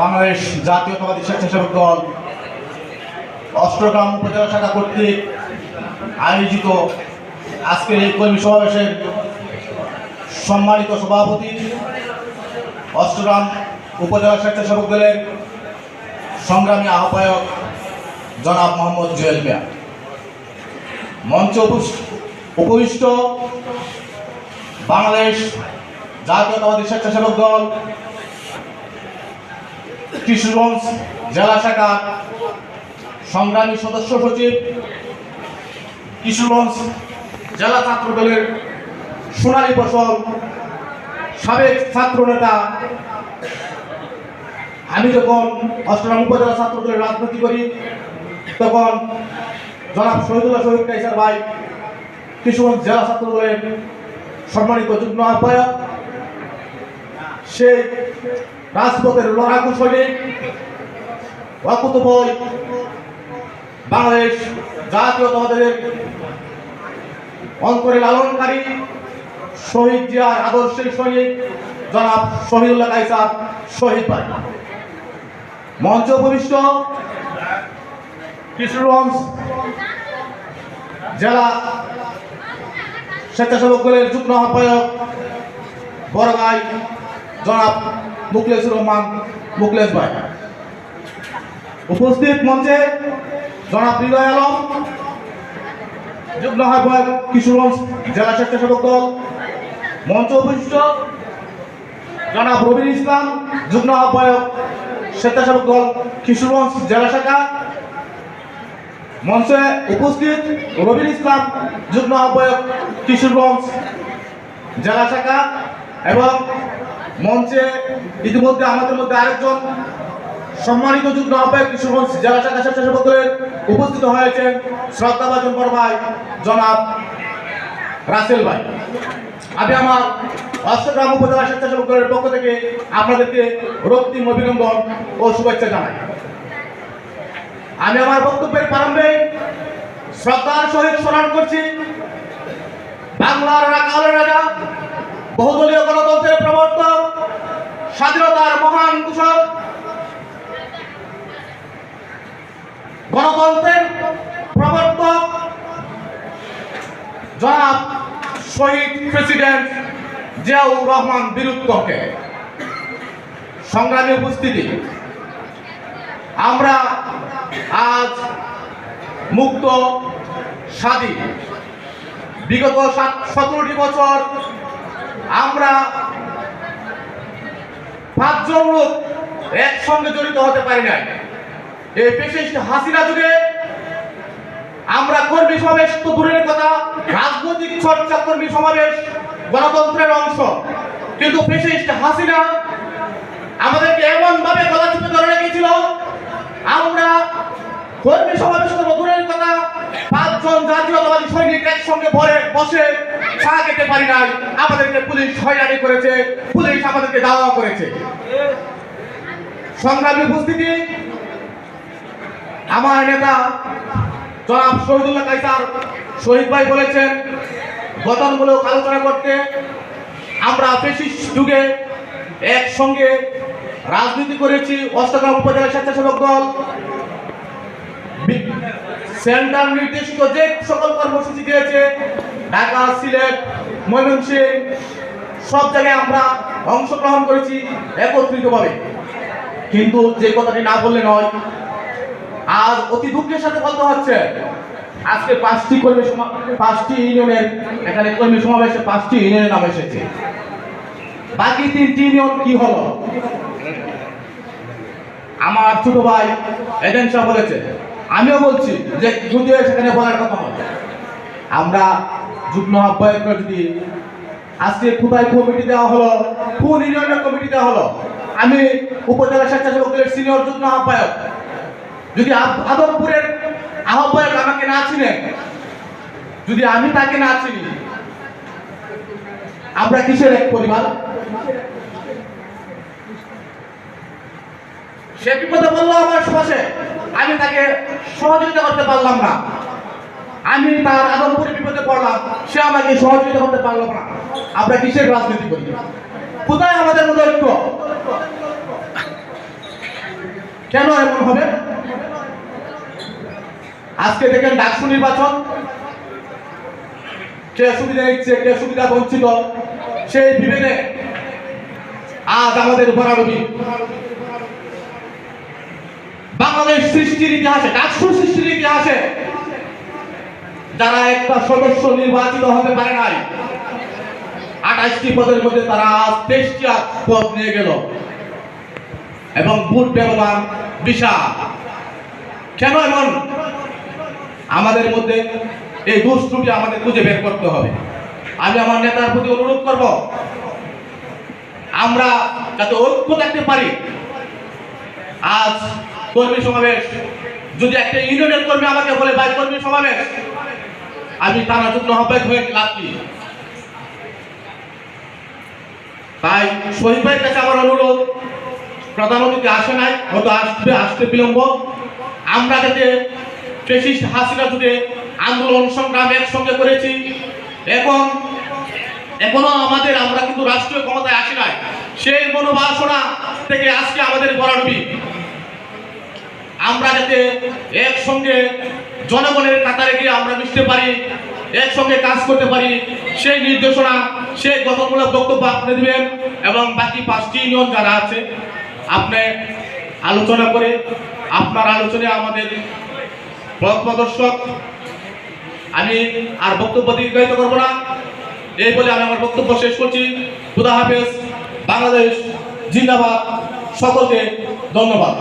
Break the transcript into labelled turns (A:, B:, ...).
A: বাংলাদেশ জাতীয়তাবাদী স্বেচ্ছাসেবক দল অষ্টগ্রাম উপজেলা শাখা কর্তৃক আয়োজিত আজকের এই কর্মী সমাবেশের সম্মানিত সভাপতি অষ্টগ্রাম উপজেলা স্বেচ্ছাসেবক দলের সংগ্রামী আহ্বায়ক জনাব মোহাম্মদ জুয়েল মিয়া। মঞ্চ উপবিষ্ট বাংলাদেশ জাতীয়তাবাদী স্বেচ্ছাসেবক দল কিশোরগঞ্জ জেলা শাখার সংগ্রামী সদস্য সচিব, কিশোরগঞ্জ জেলা ছাত্র দলের সোনালী ফসল সাবেক ছাত্র নেতা আমি যখন অষ্টগ্রাম উপজেলা ছাত্র দলের রাজনীতি করি, তখন জনাব শহীদুল্লাহ শহীদ কাইসার ভাই কিশোরগঞ্জ জেলা ছাত্র দলের সম্মানিত যুগ্ম আহ্বায়ক সেই রাজপথের লড়াকু সৈনিক অকুত বই বাংলাদেশ জাতীয়তাবাদের অন্তরে লালনকারী শহীদ জিয়ার আদর্শের সৈনিক জনাব শহীদুল্লাহ কাইসার শহীদ ভাই। মঞ্চ উপবিষ্ট কিশোরগঞ্জ জেলা স্বেচ্ছাসেবক দলের যুগ্ম আহ্বায়ক বড় জনাব মুকলেশুর রহমান মুকলেশ ভাই। উপস্থিত মঞ্চে জনাব হৃদয় আলম, যুগ্ম আহ্বায়ক কিশোরগঞ্জ জেলা স্বেচ্ছাসেবক দল, মঞ্চ উপস্থিত জনাব রবির ইসলাম, যুগ্ম আহ্বায়ক স্বেচ্ছাসেবক দল কিশোরগঞ্জ জেলা শাখা। মঞ্চে উপস্থিত রবির ইসলাম, যুগ্ম আহ্বায়ক কিশোরগঞ্জ জেলা শাখা এবং মঞ্চে ইতিমধ্যে আমাদের মধ্যে আরেকজন সম্মানিত যুগ্ম আহ্বায়ক কিশোরগঞ্জ জেলা শাখা স্বেচ্ছাসেবক দলের উপস্থিত হয়েছেন শ্রদ্ধাভাজন বড় ভাই জনাব রাসেল ভাই। আমি আমার অষ্টগ্রাম উপজেলা স্বেচ্ছাসেবক দলের পক্ষ থেকে আপনাদেরকে রক্তিম অভিনন্দন ও শুভেচ্ছা জানাই। আমি আমার বক্তব্যের প্রারম্ভে শ্রদ্ধার সহিত স্মরণ করছি বাংলার রাজা বহুদলীয় গণতন্ত্রের প্রবর্তক, স্বাধীনতার মহান কুশল, গণতন্ত্রের প্রবর্তক জনাব শহীদ প্রেসিডেন্ট জিয়াউর রহমান বীরুত্তমকে সংগ্রামী উপস্থিতি, আমরা আজ মুক্ত স্বাধীন, বিগত সাত সতেরোটি বছর আমরা পাঁচজন লোক একসঙ্গে জড়িত হতে পারি নাই। এই বিশিষ্ট হাসিনা যুগে আমরা কর্মী সমাবেশ তো দূরের কথা, রাজনৈতিক চর্চা কর্মী সমাবেশ গণতন্ত্রের অংশ। কিন্তু বিশিষ্ট হাসিনা আমাদেরকে এমন ভাবে গলা চেপে ধরে রেখেছিল, আমরা কর্মী সমাবেশ তো কথা পাঁচজন জাতীয়তাবাদী সৈনিক একসঙ্গে ভরে বসে চা খেতে পারি নাই। আমাদেরকে পুলিশ হয়রানি করেছে, পুলিশ আমাদেরকে দাওয়া করেছে। সংগ্রামী উপস্থিতি, আমার নেতা জনাব শহীদুল্লাহ কাইসার শহীদ ভাই বলেছেন, গঠনমূলক আলোচনা করতে আমরা ফেসিস যুগে একসঙ্গে রাজনীতি করেছি, অষ্টগ্রাম উপজেলা স্বেচ্ছাসেবক দল। সেন্টার নির্দেশিত যে সকল কর্মসূচি দিয়েছে, ঢাকা, সিলেট, ময়মনসিংহ, সব জায়গায় আমরা অংশগ্রহণ করেছি একত্রিতভাবে। কিন্তু যে কথাটি না বললে নয়, আজ অতি দুঃখের সাথে বলতে হচ্ছে, আজকে পাঁচটি কর্মী পাঁচটি ইউনিয়নের, এখানে কর্মী সমাবেশে পাঁচটি ইউনিয়নের নাম এসেছে। বাকি তিনটি ইউনিয়ন কি হলো? আমার ছোট ভাই এজেন্ট সাহেব বলেছে আমিও বলছি যে যদিও সেখানে বলার কথা নয় আমরা যুগ্ম আহ্বায়করা যদি আজকে কোথায় কমিটি দেওয়া হলো, কোন ইউনিয়নের কমিটি দেওয়া হলো, আমি উপজেলা স্বেচ্ছাসেবক দলের সিনিয়র যুগ্ম আহ্বায়ক, যদি আদ- আদমপুরের আহ্বায়ক আমাকে না চিনে, যদি আমি তাকে না চিনি, আমরা কিসের এক পরিবার? সে বিপদে বলল আমার পাশে আমি তাকে সহযোগিতা করতে পারলাম না। আমি তার আদমপুরে বিপদে পড়লাম, সে আমাকে সহযোগিতা করতে পারল না। আমরা কিসের রাজনীতি করি? কোথায় আমাদের মধ্যে ঐক্য? কেন এমন হবে? আজকে দেখেন ডাকসু নির্বাচন। কে সুবিধা নিচ্ছে কে সুবিধা বঞ্চিত, সেই বিভেদে আজ আমাদের ভরাডুবি বাংলাদেশ সৃষ্টির ইতিহাসে ডাকসু সৃষ্টির ইতিহাসে যারা একটা সদস্য নির্বাচিত হতে পারে নাই, আঠাশটি পদের মধ্যে তারা তেইশটি পদ নিয়ে গেল। এবং ভোট ব্যবধান বিশাল। কেন এমন? আমাদের মধ্যে এই দোষ ত্রুটি আমাদের খুঁজে বের করতে হবে। আমি আমার নেতার প্রতি অনুরোধ করব, আমরা যাতে ঐক্য থাকতে পারি, আজ কর্মী সমাবেশ। যদি একটা ইউনিয়নের কর্মী আমাকে বলে, ভাই, কর্মী সমাবেশ। আমি তারা যুগ্ম আহ্বায়ক হয়ে লাভ কি? তাই শহীদ ভাইয়ের কাছে আমার অনুরোধ, প্রধান আসে নাই, হয়তো আসবে, আসতে বিলম্ব। আমরা যাতে ফেসিস্ট হাসিনা যুগে আন্দোলন সংগ্রাম একসঙ্গে করেছি এখন এখনও আমাদের, আমরা কিন্তু রাষ্ট্রীয় ক্ষমতায় আসি নাই। সেই মনোবাসনা থেকে আজকে আমাদের গড়াডুবি আমরা যাতে একসঙ্গে জনগণের কাতারে গিয়ে আমরা মিশতে পারি, একসঙ্গে কাজ করতে পারি, সেই নির্দেশনা, সেই গঠনমূলক বক্তব্য আপনি দিবেন এবং বাকি পাঁচটি ইউনিয়ন যারা আছে, আপনি আলোচনা করে, আপনার আলোচনায় আমাদের পথ প্রদর্শক, আমি আর বক্তব্য দীর্ঘায়িত করব না। এই বলে আমি আমার বক্তব্য শেষ করছি। খুদা হাফেজ, বাংলাদেশ জিন্দাবাদ। সকলকে ধন্যবাদ।